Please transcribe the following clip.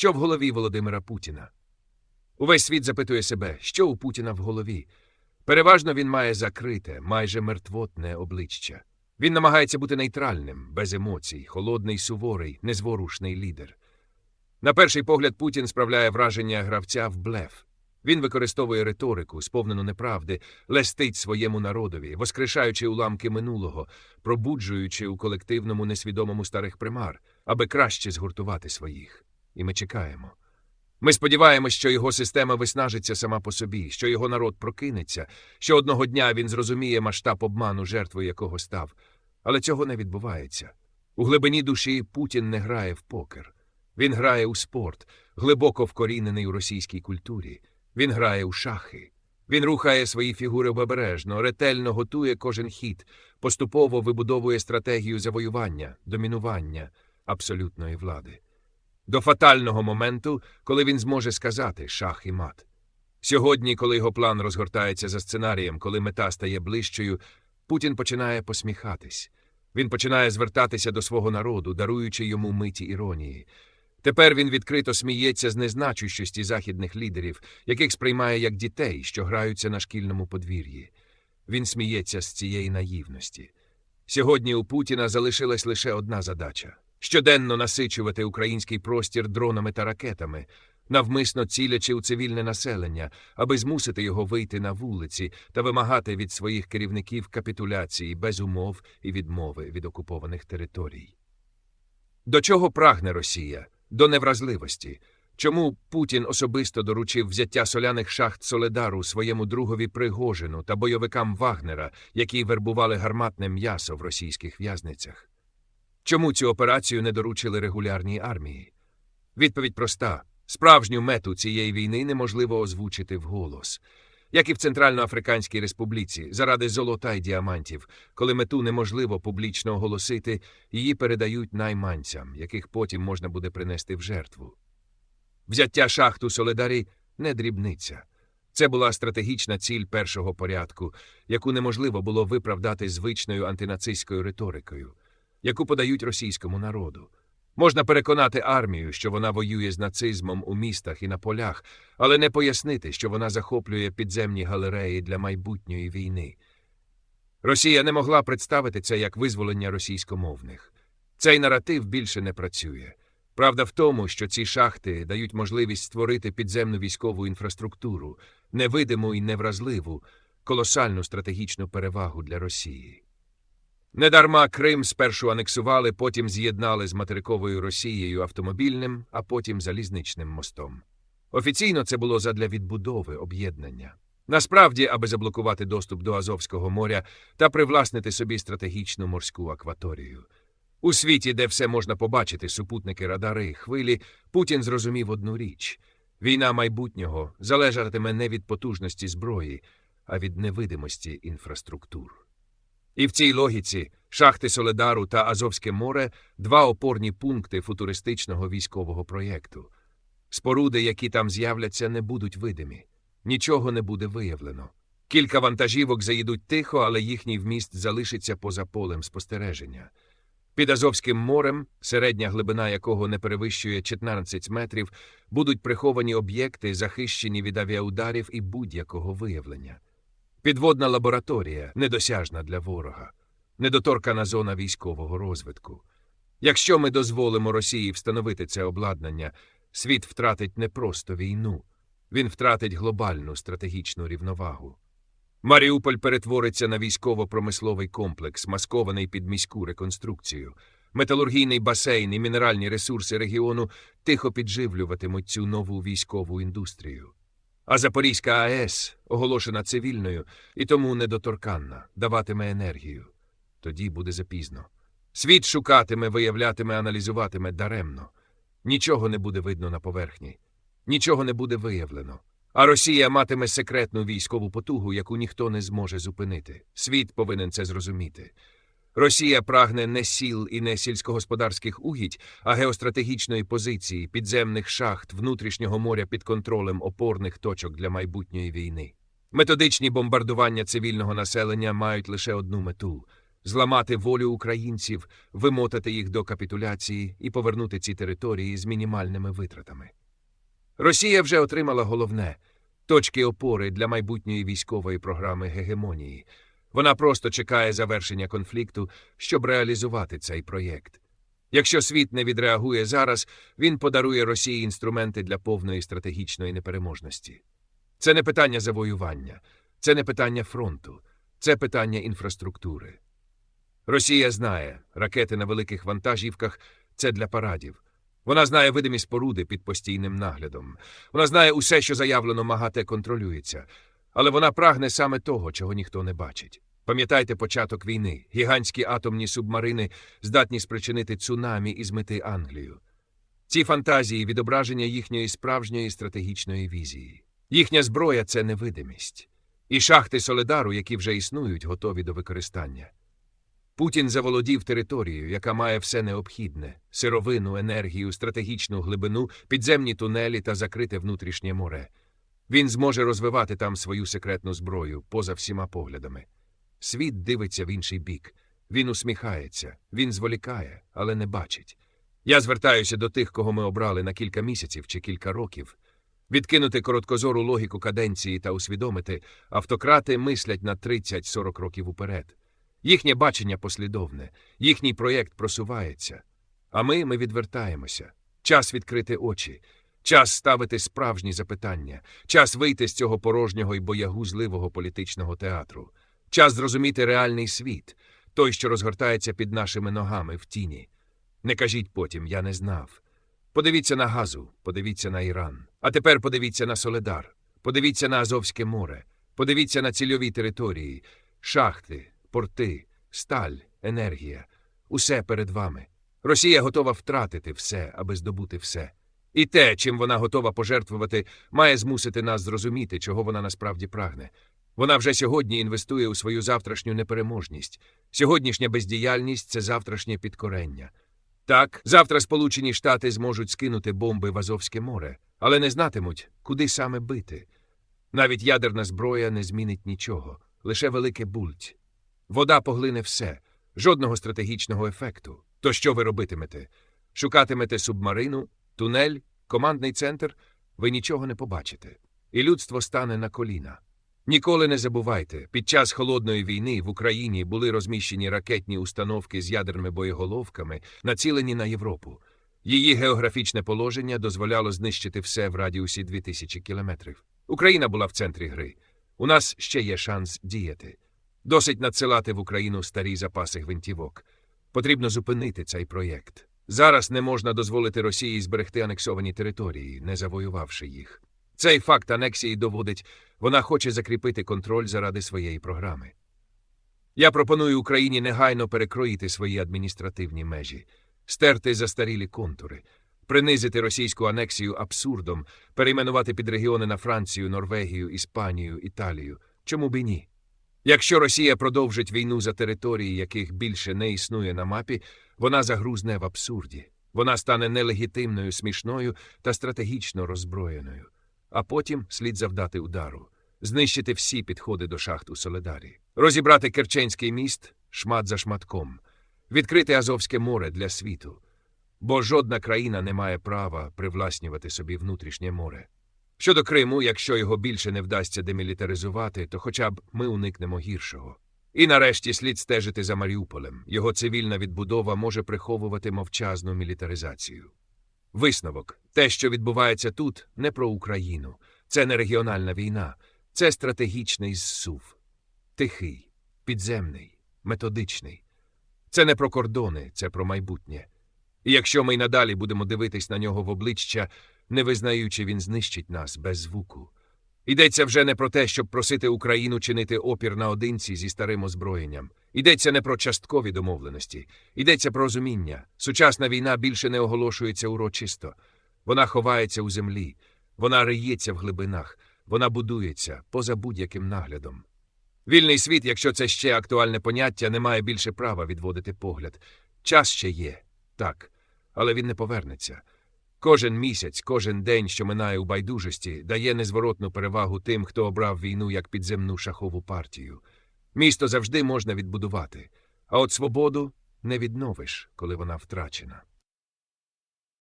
Що в голові Володимира Путіна? Увесь світ запитує себе, що у Путіна в голові. Переважно він має закрите, майже мертвотне обличчя. Він намагається бути нейтральним, без емоцій, холодний, суворий, незворушний лідер. На перший погляд, Путін справляє враження гравця в блеф. Він використовує риторику, сповнену неправди, лестить своєму народові, воскрешаючи уламки минулого, пробуджуючи у колективному несвідомому старих примар, аби краще згуртувати своїх. І ми чекаємо. Ми сподіваємось, що його система виснажиться сама по собі, що його народ прокинеться, що одного дня він зрозуміє масштаб обману, жертвою якого став. Але цього не відбувається. У глибині душі Путін не грає в покер. Він грає у спорт, глибоко вкорінений у російській культурі. Він грає у шахи. Він рухає свої фігури обережно, ретельно готує кожен хід, поступово вибудовує стратегію завоювання, домінування абсолютної влади. До фатального моменту, коли він зможе сказати шах і мат. Сьогодні, коли його план розгортається за сценарієм, коли мета стає ближчою, Путін починає посміхатись. Він починає звертатися до свого народу, даруючи йому миті іронії. Тепер він відкрито сміється з незначущості західних лідерів, яких сприймає як дітей, що граються на шкільному подвір'ї. Він сміється з цієї наївності. Сьогодні у Путіна залишилась лише одна задача щоденно насичувати український простір дронами та ракетами, навмисно цілячи у цивільне населення, аби змусити його вийти на вулиці та вимагати від своїх керівників капітуляції без умов і відмови від окупованих територій. До чого прагне Росія? До невразливості. Чому Путін особисто доручив взяття соляних шахт Соледару своєму другові Пригожину та бойовикам Вагнера, які вербували гарматне м'ясо в російських в'язницях? Чому цю операцію не доручили регулярній армії? Відповідь проста: справжню мету цієї війни неможливо озвучити вголос. Як і в Центральноафриканській Республіці, заради золота й діамантів, коли мету неможливо публічно оголосити, її передають найманцям, яких потім можна буде принести в жертву. Взяття шахту Соледарі не дрібниця. Це була стратегічна ціль першого порядку, яку неможливо було виправдати звичною антинацистською риторикою, яку подають російському народу. Можна переконати армію, що вона воює з нацизмом у містах і на полях, але не пояснити, що вона захоплює підземні галереї для майбутньої війни. Росія не могла представити це як визволення російськомовних. Цей наратив більше не працює. Правда в тому, що ці шахти дають можливість створити підземну військову інфраструктуру, невидиму і невразливу, колосальну стратегічну перевагу для Росії. Недарма Крим спершу анексували, потім з'єднали з материковою Росією автомобільним, а потім залізничним мостом. Офіційно це було задля відбудови об'єднання. Насправді, аби заблокувати доступ до Азовського моря та привласнити собі стратегічну морську акваторію. У світі, де все можна побачити, супутники, радари хвилі, Путін зрозумів одну річ війна майбутнього залежатиме не від потужності зброї, а від невидимості інфраструктур. І в цій логіці шахти Соледару та Азовське море два опорні пункти футуристичного військового проєкту. Споруди, які там з'являться, не будуть видимі, нічого не буде виявлено. Кілька вантажівок заїдуть тихо, але їхній вміст залишиться поза полем спостереження. Під Азовським морем, середня глибина якого не перевищує 14 метрів, будуть приховані об'єкти, захищені від авіаударів і будь-якого виявлення. Підводна лабораторія недосяжна для ворога, недоторкана зона військового розвитку. Якщо ми дозволимо Росії встановити це обладнання, світ втратить не просто війну, він втратить глобальну стратегічну рівновагу. Маріуполь перетвориться на військово-промисловий комплекс, маскований під міську реконструкцію. Металургійний басейн і мінеральні ресурси регіону тихо підживлюватимуть цю нову військову індустрію. А Запорізька АЕС, оголошена цивільною і тому недоторканна, даватиме енергію. Тоді буде запізно. Світ шукатиме, виявлятиме, аналізуватиме даремно. Нічого не буде видно на поверхні, нічого не буде виявлено. А Росія матиме секретну військову потугу, яку ніхто не зможе зупинити. Світ повинен це зрозуміти. Росія прагне не сіл і не сільськогосподарських угідь, а геостратегічної позиції, підземних шахт, внутрішнього моря під контролем опорних точок для майбутньої війни. Методичні бомбардування цивільного населення мають лише одну мету зламати волю українців, вимотати їх до капітуляції і повернути ці території з мінімальними витратами. Росія вже отримала головне точки опори для майбутньої військової програми гегемонії. Вона просто чекає завершення конфлікту, щоб реалізувати цей проєкт. Якщо світ не відреагує зараз, він подарує Росії інструменти для повної стратегічної непереможності. Це не питання завоювання, це не питання фронту, це питання інфраструктури. Росія знає, ракети на великих вантажівках це для парадів. Вона знає видимі споруди під постійним наглядом. Вона знає усе, що заявлено МАГАТЕ контролюється, але вона прагне саме того, чого ніхто не бачить. Пам'ятайте початок війни. Гігантські атомні субмарини здатні спричинити цунамі і змити Англію. Ці фантазії відображення їхньої справжньої стратегічної візії. Їхня зброя це невидимість. І шахти Соледару, які вже існують, готові до використання. Путін заволодів територією, яка має все необхідне сировину, енергію, стратегічну глибину, підземні тунелі та закрите внутрішнє море. Він зможе розвивати там свою секретну зброю поза всіма поглядами. Світ дивиться в інший бік. Він усміхається, він зволікає, але не бачить. Я звертаюся до тих, кого ми обрали на кілька місяців чи кілька років. Відкинути короткозору логіку каденції та усвідомити, автократи мислять на 30-40 років уперед. Їхнє бачення послідовне, їхній проєкт просувається. А ми, ми відвертаємося. Час відкрити очі, час ставити справжні запитання, час вийти з цього порожнього і боягузливого політичного театру, час зрозуміти реальний світ, той, що розгортається під нашими ногами в тіні. Не кажіть потім, я не знав. Подивіться на Газу, подивіться на Іран. А тепер подивіться на Соледар, подивіться на Азовське море, подивіться на цільові території, шахти, порти, сталь, енергія. Усе перед вами. Росія готова втратити все, аби здобути все. І те, чим вона готова пожертвувати, має змусити нас зрозуміти, чого вона насправді прагне. Вона вже сьогодні інвестує у свою завтрашню непереможність. Сьогоднішня бездіяльність це завтрашнє підкорення. Так, завтра Сполучені Штати зможуть скинути бомби в Азовське море, але не знатимуть, куди саме бити. Навіть ядерна зброя не змінить нічого, лише велике бульть. Вода поглине все, жодного стратегічного ефекту. То що ви робитимете? Шукатимете субмарину, тунель, командний центр, ви нічого не побачите. І людство стане на коліна. Ніколи не забувайте, під час холодної війни в Україні були розміщені ракетні установки з ядерними боєголовками, націлені на Європу. Її географічне положення дозволяло знищити все в радіусі 2000 кілометрів. Україна була в центрі гри. У нас ще є шанс діяти. Досить надсилати в Україну старі запаси гвинтівок. Потрібно зупинити цей проєкт. Зараз не можна дозволити Росії зберегти анексовані території, не завоювавши їх. Цей факт анексії доводить, вона хоче закріпити контроль заради своєї програми. Я пропоную Україні негайно перекроїти свої адміністративні межі, стерти застарілі контури, принизити російську анексію абсурдом, перейменувати підрегіони на Францію, Норвегію, Іспанію, Італію. Чому б і ні? Якщо Росія продовжить війну за території, яких більше не існує на мапі, вона загрузне в абсурді. Вона стане нелегітимною, смішною та стратегічно роззброєною. А потім слід завдати удару, знищити всі підходи до шахт у Соледарі, розібрати Керченський міст шмат за шматком, відкрити Азовське море для світу. Бо жодна країна не має права привласнювати собі внутрішнє море. Щодо Криму, якщо його більше не вдасться демілітаризувати, то хоча б ми уникнемо гіршого. І нарешті слід стежити за Маріуполем. Його цивільна відбудова може приховувати мовчазну мілітаризацію. Висновок те, що відбувається тут, не про Україну. Це не регіональна війна, це стратегічний зсув. Тихий, підземний, методичний. Це не про кордони, це про майбутнє. І якщо ми й надалі будемо дивитись на нього в обличчя, не визнаючи, він знищить нас без звуку. Йдеться вже не про те, щоб просити Україну чинити опір наодинці зі старим озброєнням. Йдеться не про часткові домовленості, йдеться про розуміння. Сучасна війна більше не оголошується урочисто. Вона ховається у землі, вона риється в глибинах, вона будується поза будь-яким наглядом. Вільний світ, якщо це ще актуальне поняття, не має більше права відводити погляд. Час ще є, так, але він не повернеться. Кожен місяць, кожен день, що минає у байдужості, дає незворотну перевагу тим, хто обрав війну як підземну шахову партію. Місто завжди можна відбудувати, А от свободу не відновиш, коли вона втрачена.